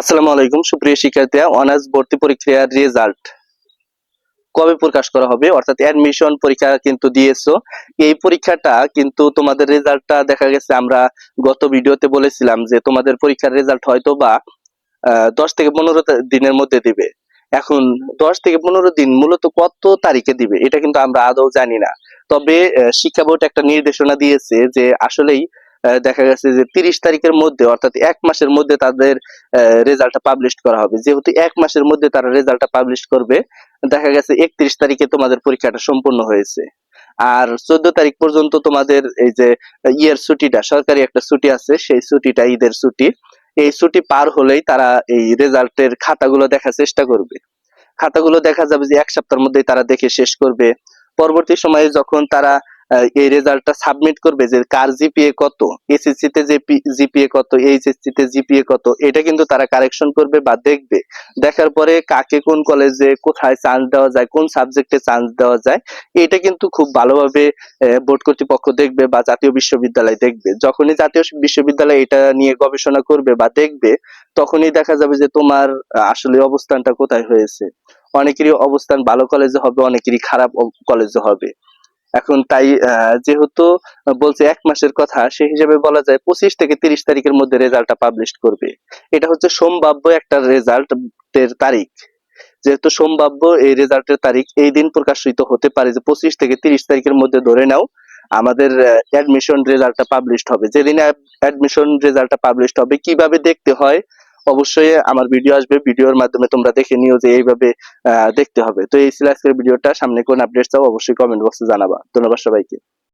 আসসালামু আলাইকুম, সুপ্রিয় শিক্ষার্থীরা, অনার্স ভর্তি পরীক্ষার রেজাল্ট কবে প্রকাশ করা হবে? অর্থাৎ অ্যাডমিশন পরীক্ষা কিন্তু দিয়েছ। এই পরীক্ষাটা কিন্তু তোমাদের রেজাল্টটা দেখা গেছে, আমরা গত ভিডিওতে বলেছিলাম যে তোমাদের পরীক্ষার রেজাল্ট হয়তো বা দশ থেকে পনেরো দিনের মধ্যে দিবে। এখন দশ থেকে পনেরো দিন মূলত কত তারিখে দিবে, এটা কিন্তু আমরা আদৌ জানি না। তবে শিক্ষা বোর্ড একটা নির্দেশনা দিয়েছে যে আসলেই দেখা গেছে যে তিরিশ তারিখের মধ্যে, অর্থাৎ এক মাসের মধ্যে তাদের রেজাল্টটা পাবলিশ করা হবে। যেহেতু এক মাসের মধ্যে তারা রেজাল্টটা পাবলিশ করবে, দেখা গেছে একত্রিশ তারিখে তোমাদের পরীক্ষাটা সম্পূর্ণ হয়েছে। আর চোদ্দ তারিখ পর্যন্ত তোমাদের এই যে ইয়ের ছুটিটা, সরকারি একটা ছুটি আছে, সেই ছুটিটা, ঈদের ছুটি, এই ছুটি পার হলেই তারা এই রেজাল্টের খাতাগুলো দেখার চেষ্টা করবে। খাতাগুলো দেখা যাবে যে এক সপ্তাহের মধ্যেই তারা দেখে শেষ করবে। পরবর্তী সময়ে যখন তারা এই রেজাল্টটা সাবমিট করবে যে কার জিপিএ কত এসএসসি তে জিপিএ কত এইচএসসি তে জিপিএ কত, এটা কিন্তু তারা কারেকশন করবে বা দেখবে। দেখার পরে কাকে কোন কলেজে কোথায় চান্স দেওয়া যায়, কোন সাবজেক্টে চান্স দেওয়া যায়, এটা কিন্তু খুব ভালোভাবে বোর্ড কর্তৃপক্ষ দেখবে বা জাতীয় বিশ্ববিদ্যালয় দেখবে। যখনই জাতীয় বিশ্ববিদ্যালয় এটা নিয়ে গবেষণা করবে বা দেখবে, তখনই দেখা যাবে যে তোমার আসলে অবস্থানটা কোথায় হয়েছে। অনেকেরই অবস্থান ভালো কলেজে হবে, অনেকেরই খারাপ কলেজে হবে। এখন তাই যেহেতু বলছে এক মাসের কথা, সেই হিসেবে বলা যায় পঁচিশ থেকে তিরিশ তারিখের মধ্যে রেজাল্টটা পাবলিশ করবে। এটা হচ্ছে সম্ভাব্য একটা রেজাল্টের তারিখ। যেহেতু সম্ভাব্য এই রেজাল্টের তারিখ এই দিন প্রকাশিত হতে পারে যে পঁচিশ থেকে তিরিশ তারিখের মধ্যে ধরে নাও, আমাদের অ্যাডমিশন রেজাল্টটা পাবলিশ হবে। যেদিন অ্যাডমিশন রেজাল্টটা পাবলিশ হবে, কীভাবে দেখতে হয় অবশ্যই আমার ভিডিও আসবে ভিডিওর মাধ্যমে তোমরা দেখে নিও যে এইভাবে দেখতে হবে। তো এই ছিল ভিডিওটা সামনে কোন আপডেট চাও অবশ্যই কমেন্ট বক্সে জানাবা। ধন্যবাদ সবাইকে।